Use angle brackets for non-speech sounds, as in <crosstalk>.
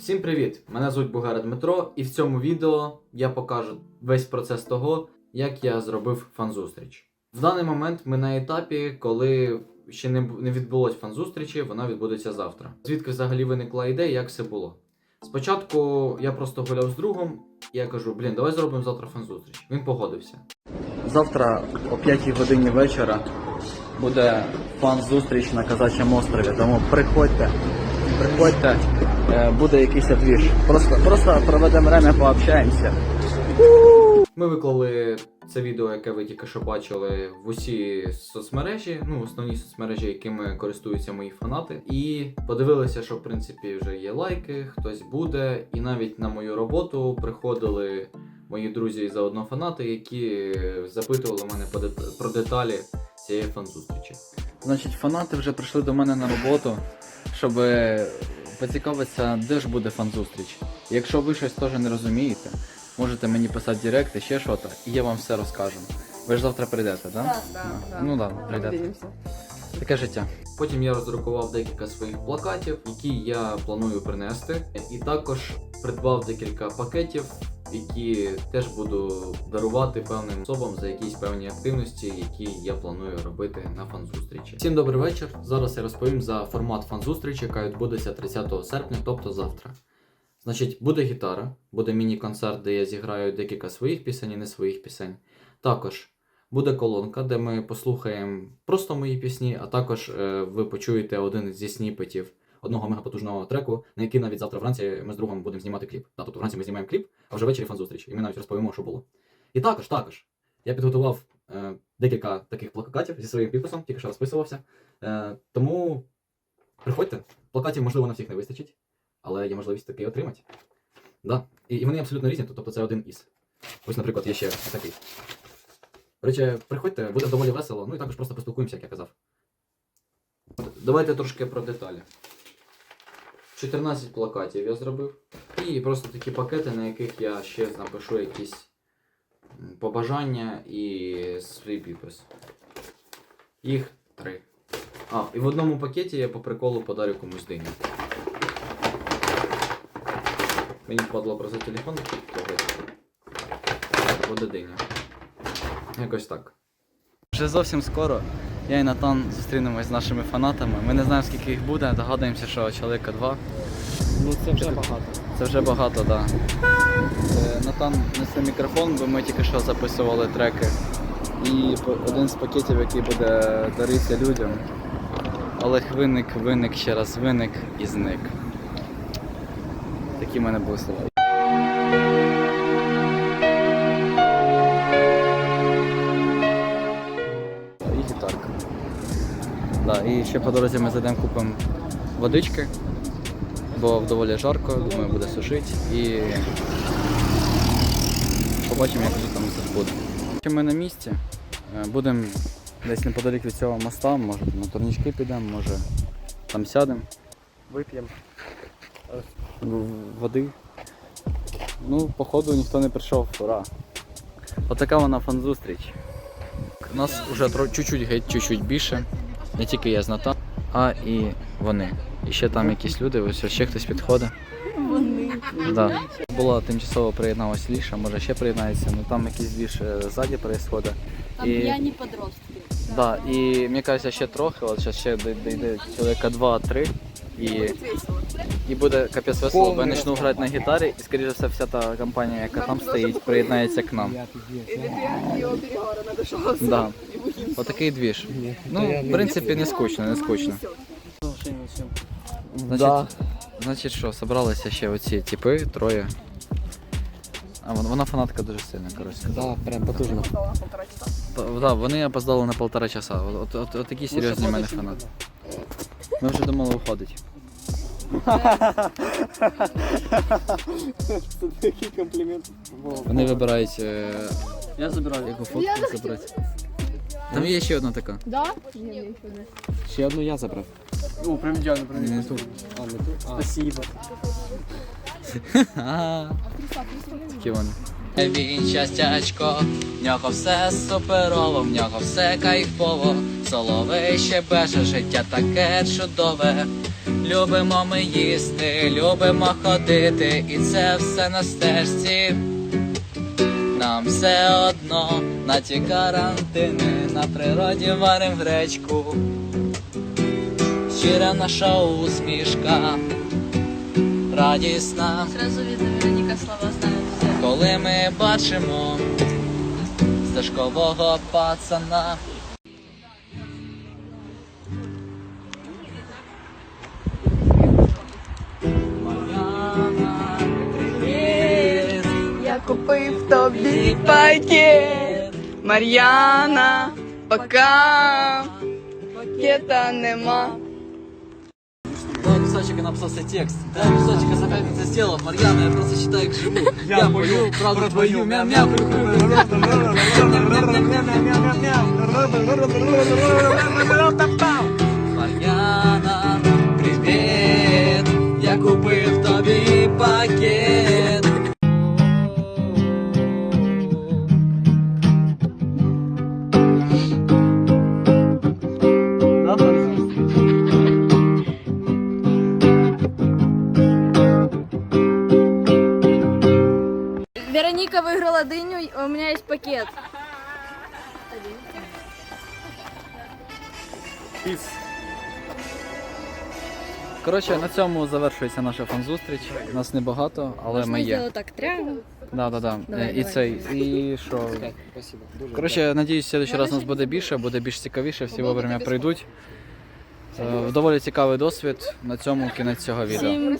Всім привіт! Мене звуть Бугара Дмитро, і в цьому відео я покажу весь процес того, як я зробив фан-зустріч. В даний момент ми на етапі, коли ще не, відбулось фан-зустрічі, вона відбудеться завтра. Звідки взагалі виникла ідея, як все було? Спочатку я просто гуляв з другом, і я кажу: блін, давай зробимо завтра фан-зустріч. Він погодився. Завтра о 5 годині вечора буде фан-зустріч на Казачому острові, тому приходьте. Приходьте, буде якийсь двіж. Просто, просто проведемо время, пообщаємося. Ми виклали це відео, яке ви тільки що бачили в усі соцмережі, ну основні соцмережі, якими користуються мої фанати. І подивилися, що в принципі вже є лайки, хтось буде. І навіть на мою роботу приходили мої друзі і заодно фанати, які запитували мене про деталі цієї фан-зустрічі. Значить, фанати вже прийшли до мене на роботу, щоб поцікавитися, де ж буде фан-зустріч. Якщо ви щось теж не розумієте, можете мені писати директ і ще щось, і я вам все розкажу. Ви ж завтра прийдете, так? Да, да, да. Ну да, прийдете. Таке життя. Потім я роздрукував декілька своїх плакатів, які я планую принести, і також придбав декілька пакетів, які теж буду дарувати певним особам за якісь певні активності, які я планую робити на фан-зустрічі. Всім добрий вечір. Зараз я розповім за формат фан-зустрічі, яка відбудеться 30 серпня, тобто завтра. Значить, буде гітара, буде міні-концерт, де я зіграю декілька своїх пісень і не своїх пісень. Також буде колонка, де ми послухаємо просто мої пісні, а також е, ви почуєте один зі сніпетів одного мегапотужного треку, на який навіть завтра вранці ми з другом будемо знімати кліп. Да, тобто вранці ми знімаємо кліп, а вже ввечері фан-зустріч, і ми навіть розповімо, що було. І також, також, я підготував е, декілька таких плакатів зі своїм підписом, тільки що розписувався. Е, тому приходьте, плакатів, можливо, на всіх не вистачить, але є можливість таки отримати. Да. І, і вони абсолютно різні, тобто це один із. Ось, наприклад, є ще такий. Речі, приходьте, буде доволі весело, ну і також просто поспілкуємося, як я казав. Давайте трошки про деталі. 14 плакатів я зробив. І просто такі пакети, на яких я ще напишу якісь побажання і свій підпис. Їх три. А, і в одному пакеті я по приколу подарю комусь диню. Мені впадло про телефон когось. Буде диня. Якось так. Вже зовсім скоро я і Натан зустрінемось з нашими фанатами. Ми не знаємо, скільки їх буде, догадуємося, що чоловіка два. Ну це вже багато. Це вже багато, так. Да. Е, Натан несе мікрофон, бо ми тільки що записували треки. І один з пакетів, який буде даритися людям. Олег виник, виник, ще раз виник і зник. Такі в мене були слова. Да, і ще по дорозі ми зайдемо купимо водички, бо доволі жарко, думаю, буде сушити і побачимо, як там це буде. Ми на місці. Е, Будемо десь неподалік від цього моста, може на турнічки підемо, може там сядемо, Вип'ємо. води. Ну, походу ніхто не прийшов, ура. Отака вона фан-зустріч. У Нас вже чуть-чуть геть чуть-чуть більше. Не тільки я з Натан, а і вони. І ще там якісь люди, ось ще хтось підходить. Вони. Да. Була тимчасово приєдналась Ліша, може ще приєднається, ну там якийсь більш ззаді відбувається. Там І- п'яні подростки. Да, і мені кажеться, ще трохи, от зараз ще дійде чоловіка два-три. І, і буде капець весело, бо я почну грати на гітарі, і скоріше все вся та компанія, яка там стоїть, приєднається к нам. І не його перегора надишався. Да. Отакий двіж. Ну, в принципі, не скучно, не скучно. Значить, значить що, собралися ще оці типи, троє. А вона, вона фанатка дуже сильна, коротше. Да, прям потужно. П- Да, вони опоздали на полтора часа. От, от, от такі серйозні в мене фанати. Ми вже думали виходить. Це такий комплімент. Вони вибирають. е, Я забираю. Яку фотку забрати. Там є ще одна така. Да? Ще одну я забрав. О, прям ідеально, прям Не ту. А, не ту? Спасибо. <laughs> Такі вони. Він щастячко, в нього все суперово, в нього все кайфово. Соловей ще беше, життя таке чудове. Любимо ми їсти, любимо ходити, і це все на стежці. Нам все одно на ті карантини, на природі варим гречку. Щира наша усмішка, радісна, Зразу від Вероніка слова знає все. коли ми бачимо стежкового пацана. Я купив тобі пакет. Мар'яна, пока. Пакета нема. Дай кусочек и написался текст. Дай кусочек, я за пятницу сделал. Марьяна, я просто считаю, как живу. Я пою, правду твою, мяу-мяу, Мар'яна, у мене є пакет. Коротше, на цьому завершується наша фан-зустріч. Нас небагато, але ми є. так трямо. Да, да, да. Давай, І давай. цей, і що? Спасибо. Дуже Коротше, надіюсь, в следующий раз нас буде більше, буде більш цікавіше, всі вовремя прийдуть. Е, Доволі цікавий досвід. На цьому кінець цього відео. Всім